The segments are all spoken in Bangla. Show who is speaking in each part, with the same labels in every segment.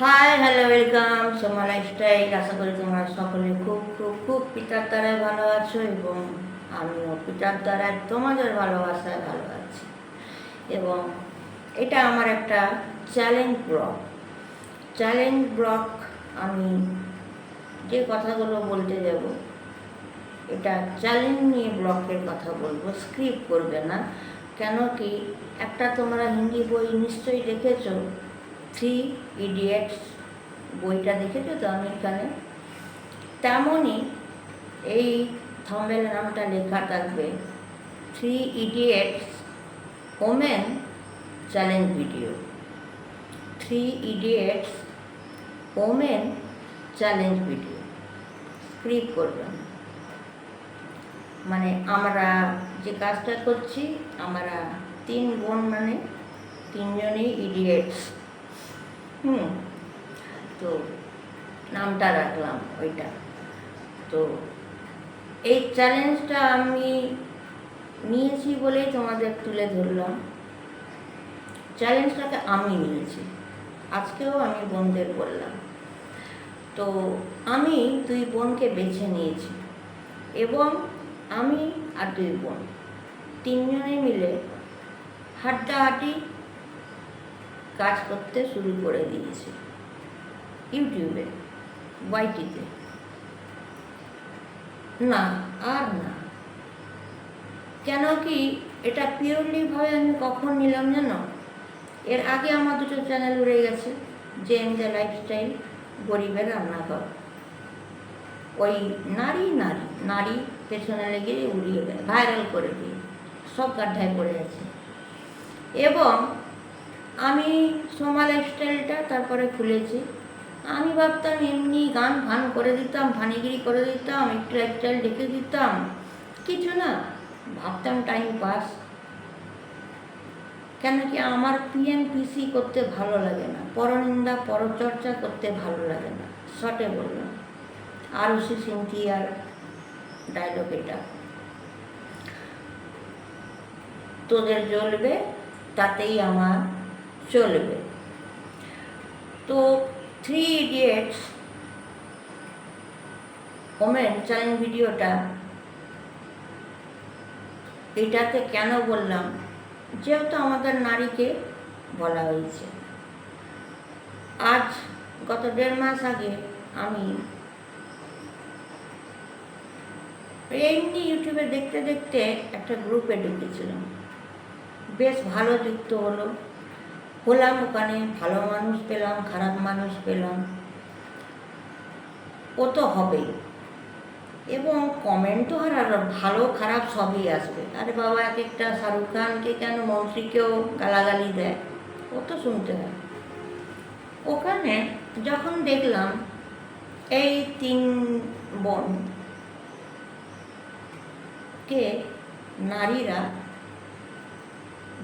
Speaker 1: Hi hello welcome Soma lifestyle আশা করি তোমরা সকলে খুব খুব খুব পিতার দ্বারায় ভালো আছো এবং আমিও পিতার দ্বারায় তোমাদের ভালোবাসায় ভালো আছি। এবং এটা আমার একটা চ্যালেঞ্জ ব্লক চ্যালেঞ্জ ব্লক আমি যে কথাগুলো বলতে যাব, এটা চ্যালেঞ্জ নিয়ে ব্লকের কথা বলব স্ক্রিপ্ট করবে না। কেন কি একটা তোমরা হিন্দি বই নিশ্চয়ই দেখেছ থ্রি ইডিয়েটস বইটা দেখেছ তো আমি এখানে? তেমনই এই থম্বেল নামটা লেখা থাকবে, three idiots women challenge video. Three idiots women challenge video. Script করবেন মানে আমরা যে কাজটা করছি, আমরা তিন বোন মানে তিনজনই ইডিয়েটস। হুম। তো নামটা রাখলাম ওইটা। তো এই চ্যালেঞ্জটা আমি নিয়েছি বলেই তোমাদের তুলে ধরলাম। চ্যালেঞ্জটাকে আমি নিয়েছি। আজকেও আমি বোনদের বললাম। তো আমি দুই বোনকে বেছে নিয়েছি। এবং আমি আর দুই বোন। তিনজনে মিলে হাড্ডাহাড্ডি কাজ করতে শুরু করে দিয়েছি। ইউটিউবে, ওয়াইটিতে। না, আর না। কেন কি এটা পিওরলিভাবে আমি কখন নিলাম জানো? এর আগে আমার দুটো চ্যানেল উড়ে গেছে জে এম দ্য লাইফস্টাইল গরিবের রান্নাঘর। ওই নারী নারী নারী পেছনে লেগে উড়িয়ে দেয় ভাইরাল করে দিয়ে, সব গাড্ডায় পড়ে আছে। এবং আমি সোমা লাইফস্টাইলটা তারপরে খুলেছি। আমি ভাবতাম এমনি গান ফান করে দিতাম ফানিগিরি করে দিতাম, একটু লাইফস্টাইল ডেকে দিতাম। কিছু না, ভাবতাম টাইম পাস কেন কি আমার পিএনপিসি করতে ভালো লাগে না, পরনিন্দা, পরচর্চা করতে ভালো লাগে না শর্টে বললাম। আর সে সিনথিয়ার ডায়লগ এটা। তোদের জ্বলবে, তাতেই আমার চলবে। তো থ্রি ইডিয়েটস ওমেন চ্যালেঞ্জ ভিডিওটা এটাতে কেন বললাম? যেহেতু আমাদের নারীকে বলা হয়েছে। আজ গত দেড় মাস আগে আমি এমনি ইউটিউবে দেখতে দেখতে একটা গ্রুপে ঢুকেছিলাম। বেশ ভালো যুক্ত হলো। হলাম ওখানে, ভালো মানুষ পেলাম, খারাপ মানুষ পেলাম। ও তো হবেই। এবং কমেন্ট তো আর আর ভালো, খারাপ সবই আসবে। আরে বাবা এক একটা শাহরুখ খানকে কেন মন্ত্রীকেও গালাগালি দেয়? ও তো শুনতে হয়। ওখানে যখন দেখলাম, এই তিন বোন কে, নারীরা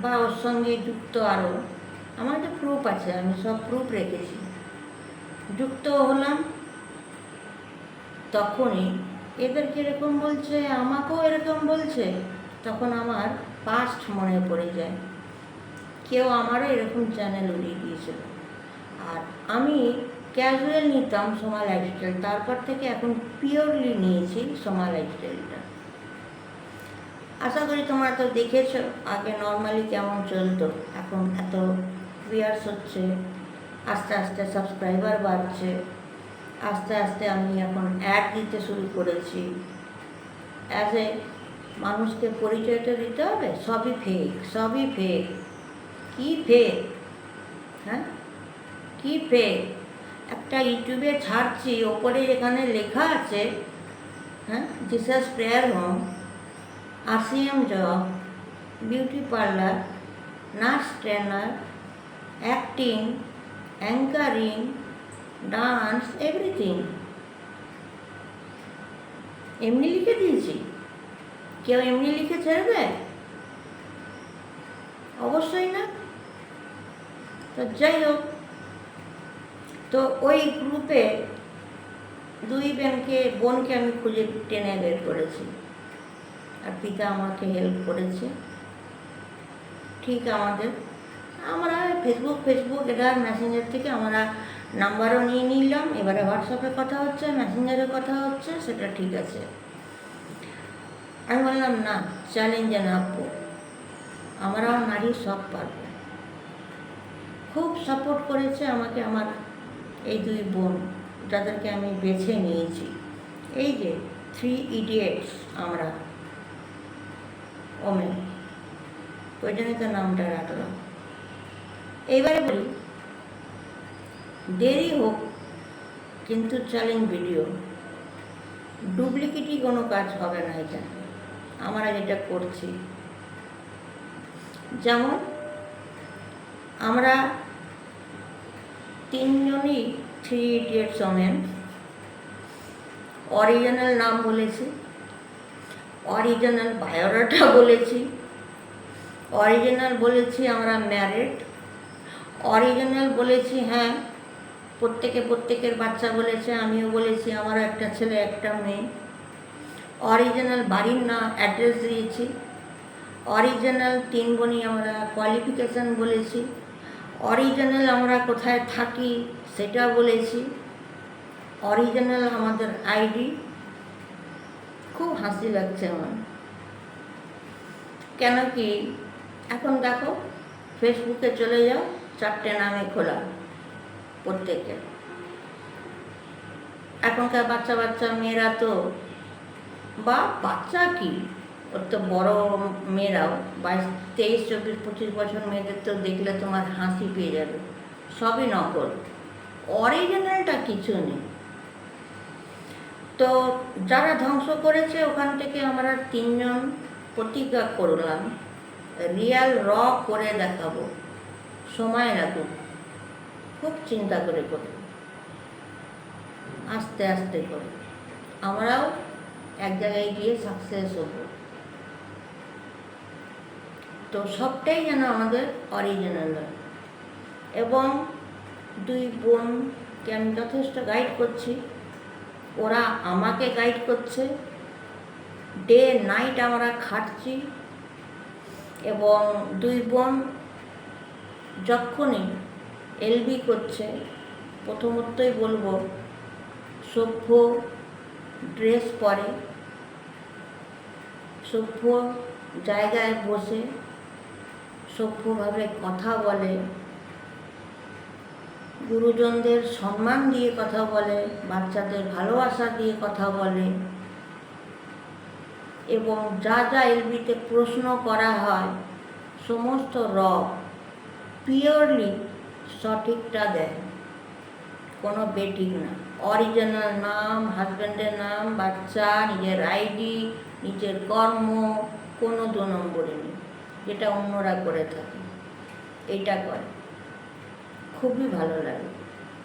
Speaker 1: বা ওর সঙ্গে যুক্ত আরও আমার তো প্রুফ আছে, আমি সব প্রুফ রেখেছি। যুক্ত হলাম তখনই, এদের যেরকম বলছে, আমাকেও এরকম বলছে, তখন আমার পাস্ট মনে পড়ে যায়। কেউ আমারও এরকম চ্যানেল উড়িয়ে দিয়েছিল। আর আমি ক্যাজুয়াল নিতাম সোমা লাইফস্টাইল তারপর থেকে এখন পিওরলি নিয়েছি সোমা লাইফস্টাইলটা আশা করি তোমরা তো দেখেছ, আগে নর্মালি কেমন চলতো, এখন এত ভিউয়ার্স হচ্ছে, আস্তে আস্তে সাবস্ক্রাইবার বাড়ছে, আস্তে আস্তে আমি এখন অ্যাড দিতে শুরু করেছি। অ্যাজ এ মানুষকে পরিচয়টা দিতে হবে, সবই ফেক সবই ফেক কী ফেক হ্যাঁ? কী ফেক একটা ইউটিউবে ছাড়ছি, ওপরে এখানে লেখা আছে হ্যাঁ? Jesus prayer home RCM job beauty parlour nurse trainer acting anchoring dance everything এমনি লিখে দিয়েছি। কেউ এমনি লিখে ছেড়ে দেয়? অবশ্যই না। তো যাই হোক, তো ওই গ্রুপে দুই বোনকে বোনকে আমি খুঁজে টেনে বের করেছি। আর পিতা আমাকে হেল্প করেছে। ঠিক আমাদের। আমরা ফেসবুক ফেসবুক এটা মেসেঞ্জার থেকে আমরা নাম্বারও নিয়ে নিলাম। এবারে হোয়াটসঅ্যাপে কথা হচ্ছে মেসেঞ্জারে কথা হচ্ছে, সেটা ঠিক আছে। আমি বললাম, না চ্যালেঞ্জে নামবো আমরাও নারী সব পারব। খুব সাপোর্ট করেছে আমাকে আমার এই দুই বোন, যাদেরকে আমি বেছে নিয়েছি। এই যে থ্রি ইডিয়েটস আমরা। ওমেন ওই জন্যই তো নামটা রাখলাম। এইবারে বলি, দেরি হোক, কিন্তু চ্যালেঞ্জ ভিডিও ডুপ্লিকেটই কোনো কাজ হবে না এটা। আমরা যেটা করছি। যেমন, আমরা তিনজনই থ্রি ইডিয়টস ওমেন অরিজিনাল নাম বলেছি। অরিজিনাল বায়োডাটা বলেছি। অরিজিনাল বলেছি আমরা ম্যারিড অরিজিনাল বলেছি হ্যাঁ। প্রত্যেকে প্রত্যেকের বাচ্চা বলেছে, আমিও বলেছি আমার একটা ছেলে, একটা মেয়ে। অরিজিনাল বাড়ির না, অ্যাড্রেস দিয়েছি। অরিজিনাল তিন বোনই আমরা কোয়ালিফিকেশান বলেছি। অরিজিনাল আমরা কোথায় থাকি সেটা বলেছি। অরিজিনাল আমাদের আইডি। খুব হাসি লাগছে আমার। কেন কি? এখন দেখো ফেসবুকে চলে যাও। চারটে নামে খোলা প্রত্যেকের এখনকার বাচ্চা বাচ্চা মেয়েরা তো, বা বাচ্চা কি? ওর তো বড় মেয়েরাও, বাইশ, তেইশ, চব্বিশ, পঁচিশ বছর মেয়েদের তো দেখলে তোমার হাসি পেয়ে যাবে। সবই নকল। অরিজিনালটা কিছু নেই। তো যারা ধ্বংস করেছে, ওখান থেকে আমরা তিনজন প্রতিজ্ঞা করলাম। রিয়াল র করে দেখাবো। সময় লাগুক খুব চিন্তা করে করি। আস্তে আস্তে করে। আমরাও এক জায়গায় গিয়ে সাকসেস হব। তো সবটাই যেন আমাদের অরিজিনাল হয়। এবং দুই বোনকে আমি যথেষ্ট গাইড করছি, ওরা আমাকে গাইড করছে। ডে নাইট আমরা খাটছি এবং দুই বোন যখনই এলবি করছে, প্রথমতই বলব, সভ্য ড্রেস পরে, সভ্য জায়গায় বসে সভ্যভাবে কথা বলে, গুরুজনদের সম্মান দিয়ে কথা বলে, বাচ্চাদের ভালোবাসা দিয়ে কথা বলে এবং যা যা এলবিতে প্রশ্ন করা হয়, সমস্ত র পিওরলি সঠিকটা দেয়। কোনো বেটিক না। অরিজিনাল নাম হাজব্যান্ডের নাম, বাচ্চা, নিজের আইডি নিজের কর্ম, কোনো দু নম্বরে নেই। যেটা অন্যরা করে থাকে। এটা করে। খুবই ভালো লাগে।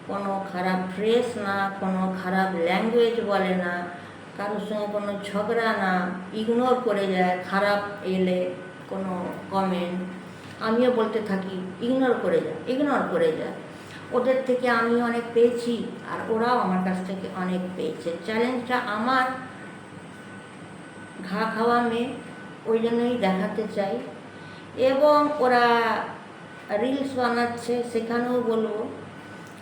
Speaker 1: কোনো খারাপ ড্রেস না, কোনো খারাপ ল্যাঙ্গুয়েজ বলে না, কারোর সঙ্গে কোনো ঝগড়া না ইগনোর করে যায়, খারাপ এলে কোনো কমেন্ট আমিও বলতে থাকি ইগনোর করে যায় ইগনোর করে যায় ওদের থেকে আমি অনেক পেয়েছি আর ওরাও আমার কাছ থেকে অনেক পেয়েছে। চ্যালেঞ্জটা আমার ঘা খাওয়া মেয়ে, ওই জন্যই দেখাতে চাই। এবং ওরা রিলস বানাচ্ছে, সেখানেও বলব,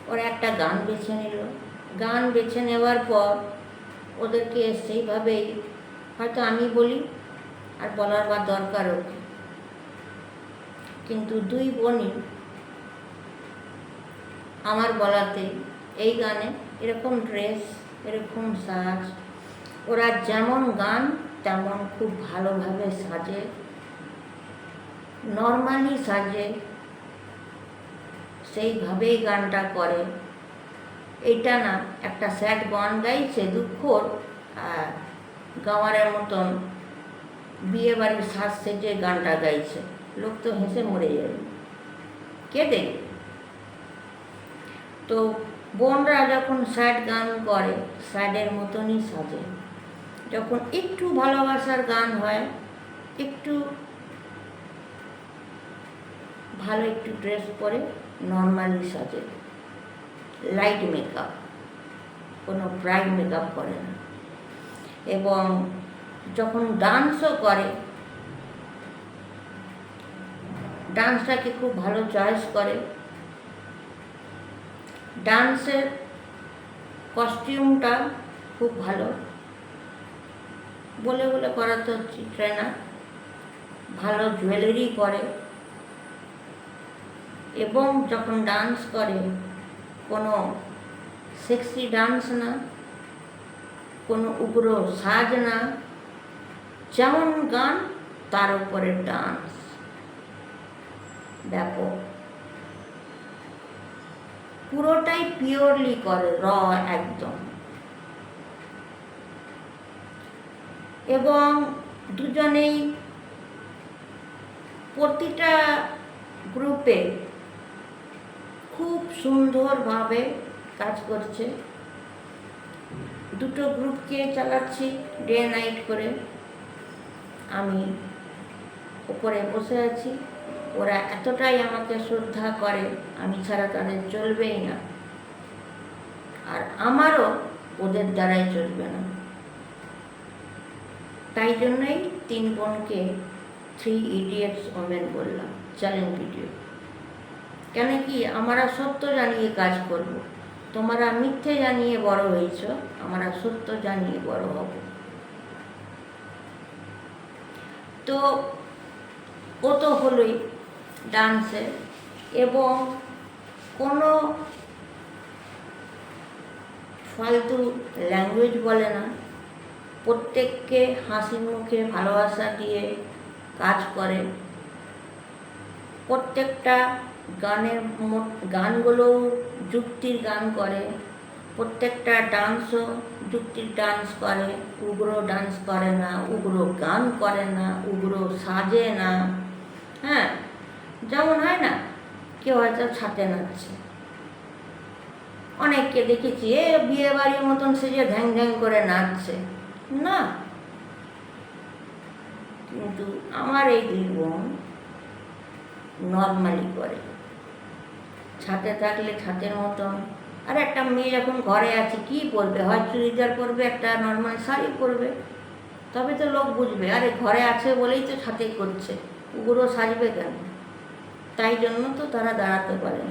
Speaker 1: ওরা একটা গান বেছে নিল। গান বেছে নেওয়ার পর ওদেরকে সেইভাবেই, হয়তো আমি বলি আর বলার বা দরকারও। কিন্তু দুই বোনই আমার বলাতে এই গানে এরকম ড্রেস এরকম সাজ, ওরা যেমন গান, তেমন খুব ভালোভাবে সাজে। নর্মালি সাজে, সেইভাবেই গানটা করে। এটা না, একটা স্যাড গান গাইছে দুঃখর আর গাওয়ারের মতন বিয়ে বাড়ির সাজ সেজে গানটা গাইছে। লোক তো হেসে মরে যাবে কে দেখবে তো বোনরা যখন স্যাড গান করে স্যাডের মতনই সাজে। যখন একটু ভালোবাসার গান হয়, একটু ভালো একটু ড্রেস পরে নর্মালি সাজে। লাইট মেকআপ, কোনো ব্রাইট মেকআপ করে না। এবং যখন ডান্সও করে ডান্সটাকে খুব ভালো চয়েস করে। ডান্সের কস্টিউমটা খুব ভালো। বলে বলে করাতে হচ্ছে ট্রেনার। ভালো জুয়েলারি করে। এবং যখন ডান্স করে, কোনো সেক্সি ডান্স না, কোনো উগ্র সাজ না, যেমন গান, তার উপরে ডান্স। ব্যাপক। পুরোটাই পিওরলি করে র একদম। এবং দুজনেই প্রতিটা গ্রুপে খুব সুন্দরভাবে কাজ করছে। দুটো গ্রুপকে চালাচ্ছি ডে নাইট করে। আমি উপরে বসে আছি। ওরা এতটাই আমাকে শ্রদ্ধা করে, আমি ছাড়া তাদের চলবেই না। আর আমারও ওদের দ্বারাই চলবে না। তাই জন্যই তিন বোনকে থ্রি ইডিয়টস ওমেন বললাম চ্যালেঞ্জ ভিডিও কেন কি আমরা সত্য জানিয়ে কাজ করব। তোমরা মিথ্যে জানিয়ে বড় হয়েছ, আমরা সত্য জানিয়ে বড় হব। তো ও তো হলোই। ডান্সে। এবং কোনো ফালতু ল্যাঙ্গুয়েজ বলে না। প্রত্যেককে হাসি মুখে ভালোবাসা দিয়ে কাজ করে। প্রত্যেকটা গানের গানগুলোও যুক্তির গান করে। প্রত্যেকটা ডান্সও যুক্তির ডান্স করে। উগ্র ডান্স করে না, উগ্র গান করে না, উগ্র সাজে না। হ্যাঁ? যেমন হয় না, কেউ হয়তো ছাতে নাচছে। অনেককে দেখেছি, এ বিয়ে বাড়ির মতন সেজে ধ্যাং ধ্যাং করে নাচছে। না। কিন্তু আমার এই দুই বোন নর্মালি করে। ছাতে থাকলে ছাতের মতন। আর একটা মেয়ে যখন ঘরে আছে, কি পরবে? হয় চুড়িদার পরবে, একটা নর্মাল শাড়ি পরবে। তবে তো লোক বুঝবে, আরে ঘরে আছে বলেই তো ছাতে করছে। পুকুরও সাজবে কেন? তাই জন্য তো তারা দাঁড়াতে পারে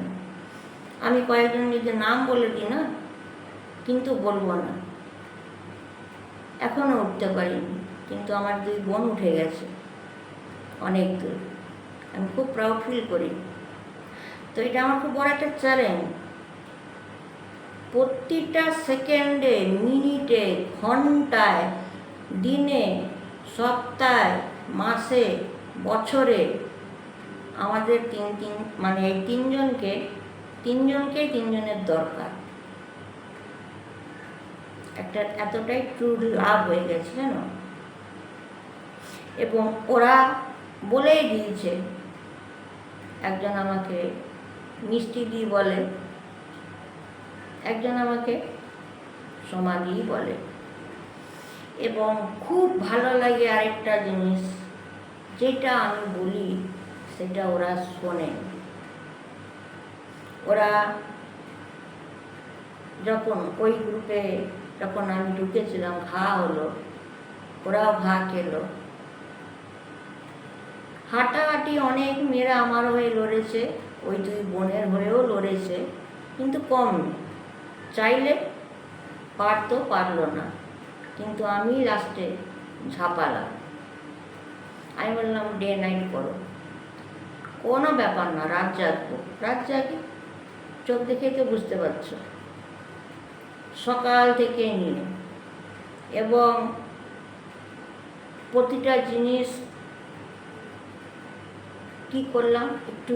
Speaker 1: আমি কয়েকজন নিজের নাম বলে দিই না, কিন্তু বলব না। এখনও উঠতে পারিনি, কিন্তু আমার দুই বোন উঠে গেছে, অনেক দূর। আমি খুব প্রাউড ফিল করি। তো এটা আমার খুব বড় একটা চ্যালেঞ্জ প্রতিটা সেকেন্ডে মিনিটে ঘন্টায়, দিনে সপ্তাহে মাসে, বছরে আমাদের তিন তিন মানে এই তিনজনকে তিনজনকে তিনজনের দরকার। একটা এতটাই ট্রু লাভ হয়ে গেছে, জানো? এবং ওরা বলেই দিয়েছে, একজন আমাকে মিষ্টি দি বলে, একজন আমাকে সমাধি বলে। এবং খুব ভালো লাগে আরেকটা জিনিস, যেটা আমি বলি সেটা ওরা শোনে। ওরা যখন ওই গ্রুপে যখন আমি ঢুকেছিলাম, ঘা হলো ওরাও ঘা খেলো। হাঁটাহাঁটি অনেক মেয়েরা আমার হয়ে লড়েছে, ওই দুই বোনের হয়েও লড়েছে, কিন্তু কম। চাইলে পারতো, পারল না। কিন্তু আমি লাস্টে ঝাঁপালাম। আমি বললাম, ডে নাইট করো। কোনো ব্যাপার না, রাত জাগবো। রাত জাগে চোখ দেখেই তো বুঝতে পারছ। সকাল থেকে নিয়ে এবং প্রতিটা জিনিস কি করলাম? একটু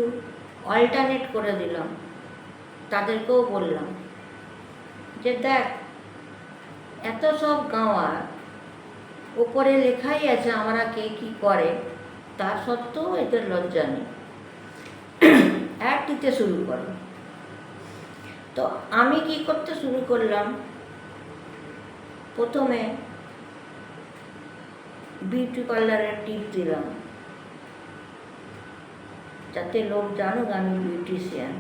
Speaker 1: অল্টারনেট করে দিলাম। তাদেরকেও বললাম যে, দেখ, এত সব গাওয়া, ওপরে লেখাই আছে আমরা কে কি করে? তা সত্ত্বেও এদের লজ্জা নেই। দিতে শুরু করো। তো আমি কি করতে শুরু করলাম? প্রথমে বিউটি পার্লারের টিপ দিলাম। যাতে লোক জানুক আমি বিউটিশিয়ান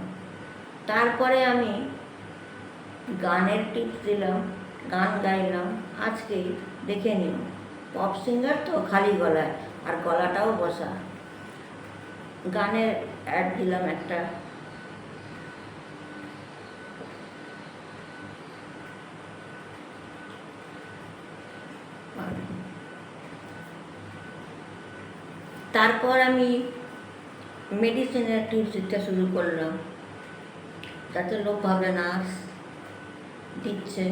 Speaker 1: তারপরে আমি গানের টিপস দিলাম, গান গাইলাম, আজকে দেখে নিও। পপ সিঙ্গার তো খালি গলায়, আর গলাটাও বসা। গানের অ্যাড দিলাম একটা। তারপর আমি মেডিসিনের টিপস দিতে শুরু করলাম। যাতে লোক ভাবে নার্স দিচ্ছে।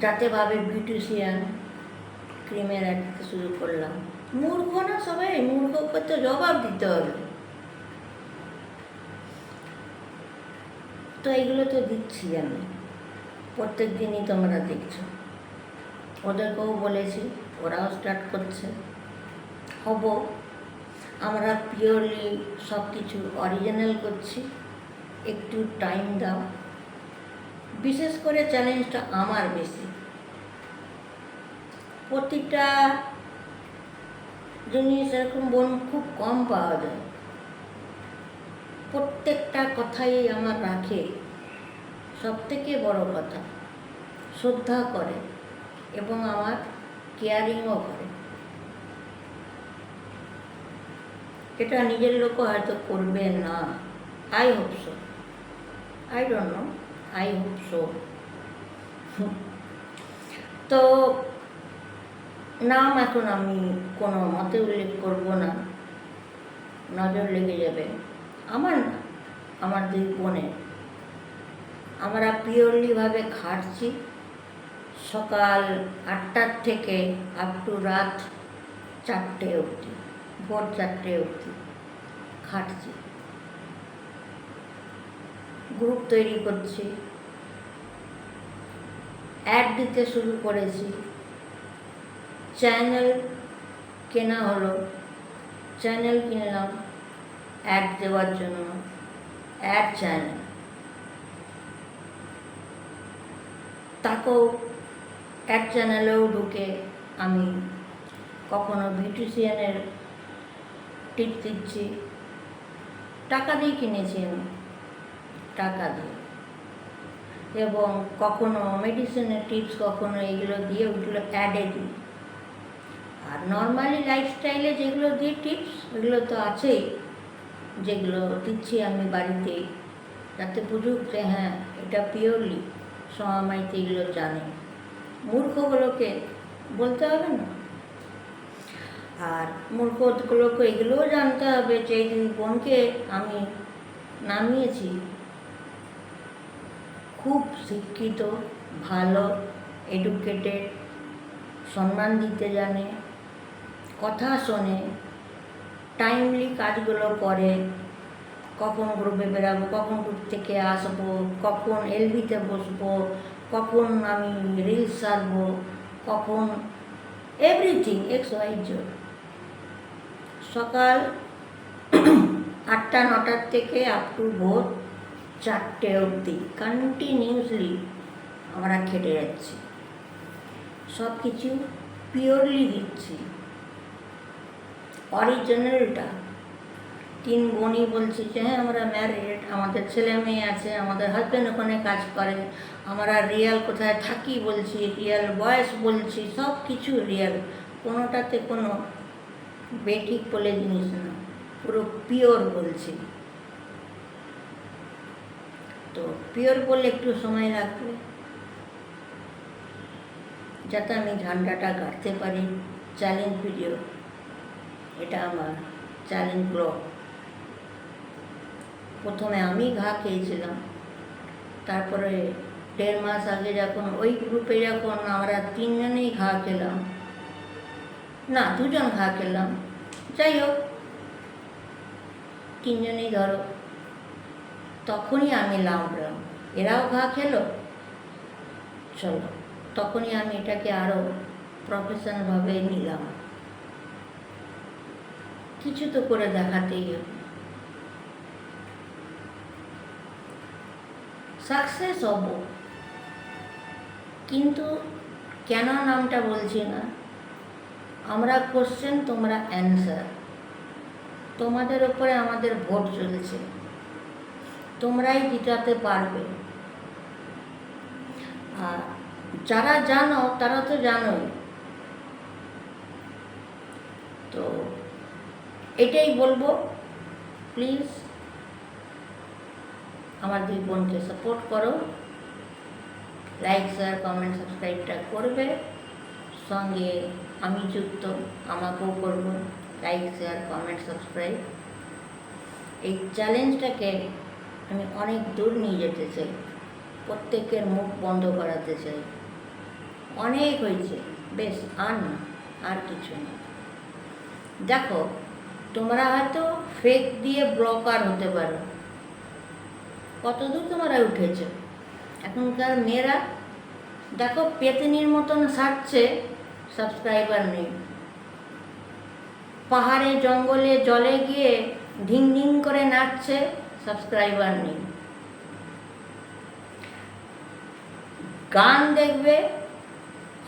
Speaker 1: যাতে ভাবে বিউটিশিয়ান ক্রিমের অ্যাড দিতে শুরু করলাম। মূর্খ না সবাই? মূর্খকে তো জবাব দিতে হবে। তো এগুলো তো দিচ্ছি আমি। প্রত্যেক দিনই তোমরা দেখছ। ওদেরকেও বলেছি, ওরাও স্টার্ট করছে। হব। আমরা পিওরলি সব কিছু অরিজিনাল করছি। একটু টাইম দাও। বিশেষ করে চ্যালেঞ্জটা আমার বেশি। প্রতিটা জিনিস এরকম বোন খুব কম পাওয়া যায়। প্রত্যেকটা কথাই আমার রাখে সব থেকে বড় কথা, শ্রদ্ধা করে এবং আমার কেয়ারিংও করে। এটা নিজের লোকও হয়তো করবে না। I hope so I don't know I hope so তো নাম এখন আমি কোনো মতে উল্লেখ করব না। নজর লেগে যাবে। আমার না, আমার দুই বোনের আমরা পিওরলিভাবে খাটছি। সকাল আটটার থেকে আপ টু রাত চারটে অবধি, ভোর চারটে অবধি খাটছি। গ্রুপ তৈরি করছি। অ্যাড দিতে শুরু করেছি। চ্যানেল কেনা হলো। চ্যানেল কিনলাম অ্যাড দেওয়ার জন্য। Ad channel. তাকেও অ্যাড চ্যানেলেও ঢুকে আমি কখনো বিউটিশিয়ানের টিপ দিচ্ছি। টাকা দিয়ে কিনেছি আমি। টাকা দিয়ে। এবং কখনো মেডিসিনের টিপস কখনো এগুলো দিয়ে ওইগুলো অ্যাডে দিই আর নর্মালি লাইফস্টাইলে যেগুলো দিই টিপস ওগুলো তো আছেই। যেগুলো দিচ্ছি আমি বাড়িতে যাতে বুঝুক যে হ্যাঁ এটা পিওরলি সমামাইতে এগুলো জানে। মূর্খগুলোকে বলতে হবে না। আর মূর্খগুলোকে এগুলোও জানতে হবে যে এই বোনকে আমি নামিয়েছি। খুব শিক্ষিত, ভালো এডুকেটেড সম্মান দিতে জানে। কথা শোনে। টাইমলি কাজগুলো করে। কখন গ্রুপে বেরাবো, কখন গ্রুপ থেকে আসব, কখন এলবিতে বসবো, কখন আমি রিলস সারবো কখন এভরিথিং এক্স ওয়াই জোর সকাল আটটা, নটার থেকে আপ টু ভোর চারটে অবধি কন্টিনিউসলি আমরা খেটে যাচ্ছি। সব কিছু পিওরলি দিচ্ছি। অরিজিনালটা তিন বোনই বলছি যে হ্যাঁ আমরা ম্যারিড আমাদের ছেলে মেয়ে আছে, আমাদের হাজব্যান্ড ওখানে কাজ করে, আমরা রিয়াল কোথায় থাকি বলছি রিয়াল বয়স বলছি, সব কিছু রিয়াল কোনোটাতে কোনো বেঠিক বলে জিনিস না, পুরো পিওর বলছি। তো পিওর বলে একটু সময় লাগবে যাতে আমি ঝান্ডাটা গাড়তে পারি চ্যালেঞ্জ ভিডিও এটা আমার চ্যালেঞ্জ ব্লগ প্রথমে আমি ঘা খেয়েছিলাম, তারপরে দেড় মাস আগে যখন ওই গ্রুপে যখন আমরা তিনজনেই ঘা খেলাম, না, দুজন ঘা খেলাম, যাই হোক, তিনজনেই ধরো, তখনই আমি লাউডলাম এরাও ঘা খেলো, চলো, তখনই আমি এটাকে আরও প্রফেশনালভাবে নিলাম। কিছু তো করে দেখাতেই হবে। সাকসেস হব। কিন্তু কেন নামটা বলছি না? আমরা কোশ্চেন তোমরা অ্যান্সার তোমাদের ওপরে আমাদের ভোট চলছে। তোমরাই জিতাতে পারবে। আর যারা জানো, তারা তো জানোই তো এটাই বলব প্লিজ আমার দুই বোনকে সাপোর্ট করো। লাইক শেয়ার কমেন্ট সাবস্ক্রাইবটা করবে। সঙ্গে আমি যুক্ত, আমাকেও করব। লাইক শেয়ার কমেন্ট সাবস্ক্রাইব এই চ্যালেঞ্জটাকে আমি অনেক দূর নিয়ে যেতে চাই। প্রত্যেকের মুখ বন্ধ করাতে চাই। অনেক হয়েছে। বেশ, আর না, আর কিছু না। দেখো তোমরা হয়তো ফেক দিয়ে ব্লকার হতে পারো। কতদূর তোমরা উঠেছ? এখনকার মেয়েরা, দেখো, পেতনির মতন সারছে সাবস্ক্রাইবার নেই। পাহাড়ে, জঙ্গলে, জলে গিয়ে ঢিং ঢিং করে নাচছে সাবস্ক্রাইবার নেই। গান দেখবে,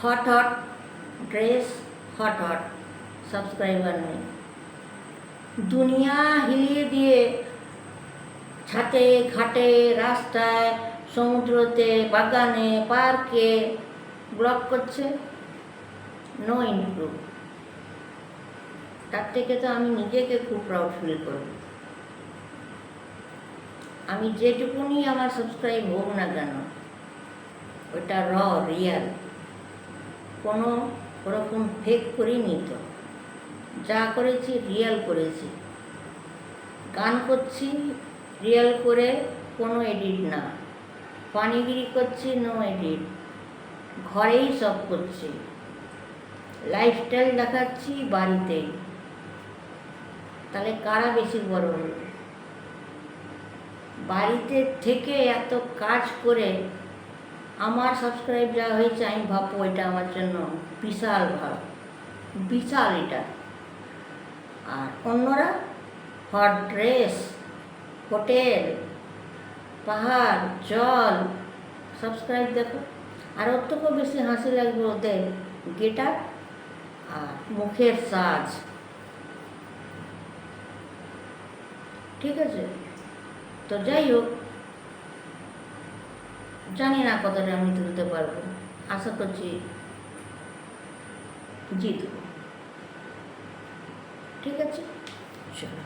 Speaker 1: hot hot dress hot hot subscriber নেই। দুনিয়া হিলিয়ে দিয়ে ছাতে, ঘাটে, রাস্তায়, সমুদ্রতে, বাগানে, পার্কে ব্লগ করছে নো ইমপ্রুভ তার থেকে তো আমি নিজেকে খুব প্রাউড ফিল করব আমি যেটুকুনি আমার সাবস্ক্রাইব হোক না কেন ওটা র রিয়াল কোনো ওরকম ফেক করিনি তো। যা করেছি, রিয়েল করেছি। গান করছি, রিয়েল করে কোনো এডিট না। পানিগিরি করছি নো এডিট ঘরেই সব করছি। লাইফস্টাইল দেখাচ্ছি বাড়িতেই তাহলে কারা বেশি বড় হলো? বাড়িতে থেকে এত কাজ করে আমার সাবস্ক্রাইব যা হয়েছে, আমি ভাববো এটা আমার জন্য বিশাল ভাব বিশাল এটা। আর অন্যরা হট ড্রেস, হোটেল, পাহাড়, জল, সাবস্ক্রাইব দেখো। আর ওর থেকেও বেশি হাসি লাগবে ওদের গেটার আর মুখের সাজ। ঠিক আছে? তো যাই হোক, জানি না কতটা আমি তুলতে পারব। আশা করছি জিতব। ঠিক আছে? চলো